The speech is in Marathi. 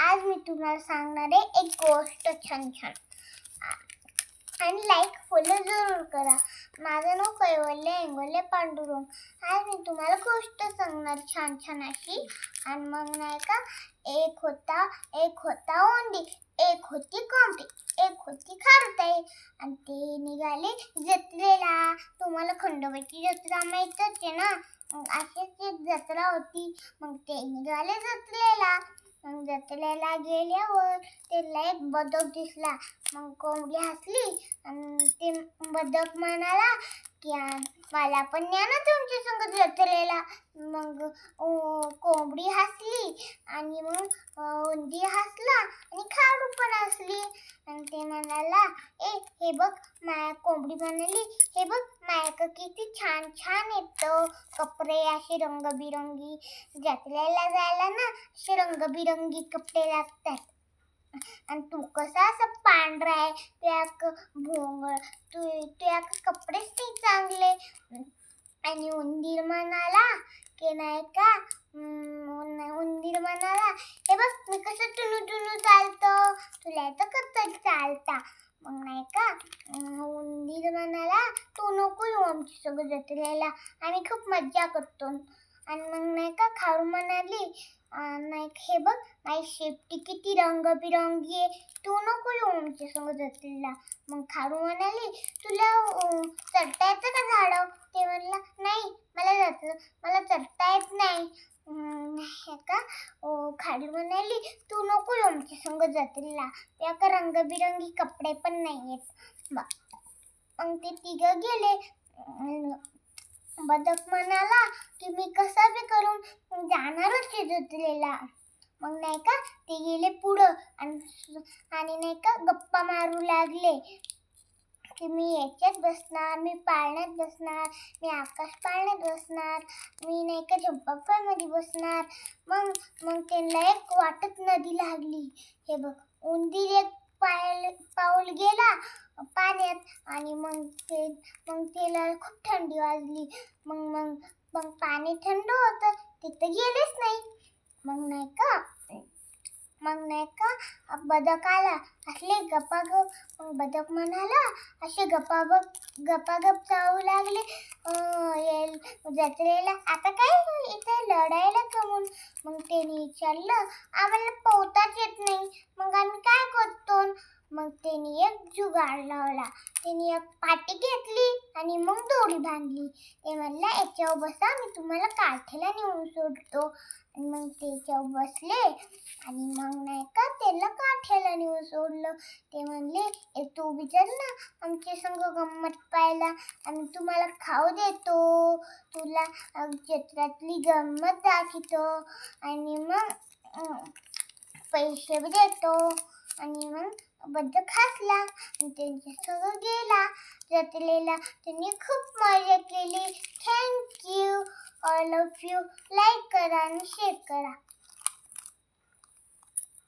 आज मी तुम्हाला सांगणार आहे एक गोष्ट छान छान. आणि लाईक फॉलो जरूर करा. माझं नाव कैवल्य इंगोले पांडुरंग. आज मी तुम्हाला गोष्ट सांगणार छान छान अशी. आणि मग नाही का एक होता एक होता ओंडी एक होती कोंबडी एक होती खारताई आणि ते निघाले जत्रेला. तुम्हाला खंडोबाची जत्रा माहीतच आहे ना? मग अशीच एक जत्रा होती. मग ते निघाले जत्रेला. मग जत्रेला गेल्यावर त्याला एक बदक दिसला. मग कोंबडी हसली आणि ते बदक म्हणाला की "आ, मला पण न्या ना तुमच्या संग जत्रेला. मग अं, कोंबडी हसली आणि मग अं, उंदी हसला आणि खारू पण हसली आणि ते म्हणाला ए हे बघ माया कोंबडी म्हणाली हे बघ मायाक किती छान छान येतं. कपडे असे रंगबिरंगी. जत्रेला जायला ना असे रंगबिरंगी कपडे लागतात. आणि तू कसा असं पांढरा आहे त्याक भोंगळ. तू त्याक कपडेच नाही चांगले. आणि उंदीर म्हणाला की नाही का? उंदीर म्हणाला बघ मी कसं टुनू टुनू चालतो. तुला येतं कसं चालता? मग नाही का? उंदीर म्हणाला तू नको येऊ आमची सगळं जत्रेला. आम्ही खूप मज्जा करतो. आणि मग नाही का खाऊ म्हणाली नाही का, हे बघ माझी शेपटी किती रंगबिरंगी आहे. तू नको येऊ आमच्या संग जत्रेला. मग खारू म्हणाली तुला चढता येतं का झाडं? ते म्हणलं नाही मला जात मला चढता येत नाही. हे का? अं, म्हणाली तू नको आमच्या संग जत्रेला. त्या का रंगबिरंगी कपडे पण नाही आहेत मग ते तिघं गेले. बदक म्हणाला की मी कसा बी करून जाणारच ते जत्रेला. मग नाही का ते गेले पुढं आणि आणि नाही का गप्पा मारू लागले. की मी याच्यात बसणार मी पाळण्यात बसणार मी आकाश पाळण्यात बसणार मी नाही का झोपामध्ये बसणार. मग मग त्यांना एक वाटत नदी लागली. हे बघ उंदीर एक पायल पाऊल गेला पाण्यात आणि मग ते मग त्याला खूप थंडी वाजली. मग मग मग पाणी थंड होतं तिथं गेलेच नाही. मग नाही का मग नाही का? बदक आला असले गपागप मग बदक म्हणाला असे गपागप गपागप जाऊ लागले. अं, जत्रेला आता काय इथे लढायला जमून मग त्याने विचारलं आम्हाला पोहताच येत नाही. मग आम्ही काय करतो? मग त्यांनी एक जुगाड लावला. त्यांनी एक पाटी घेतली. आणि मग दोरी बांधली. ते म्हणलं याच्यावर बसा मी तुम्हाला काठेला नेऊन सोडतो. आणि मग त्याच्यावर बसले. आणि मग नाही का त्याला काठ्याला नेऊन सोडलं. ते म्हणले "ए, तू विचार ना आमच्या संग गंमत पाहायला. आम्ही तुम्हाला खाऊ देतो. तुला क्षेत्रातली गंमत दाखवतो. आणि मग पैसे बी देतो. आणि मग बदक खासला आणि त्यांच्या सगळं गेला. जत्रेला त्यांनी खूप मजा केली. Thank you all of you like करा आणि शेअर करा.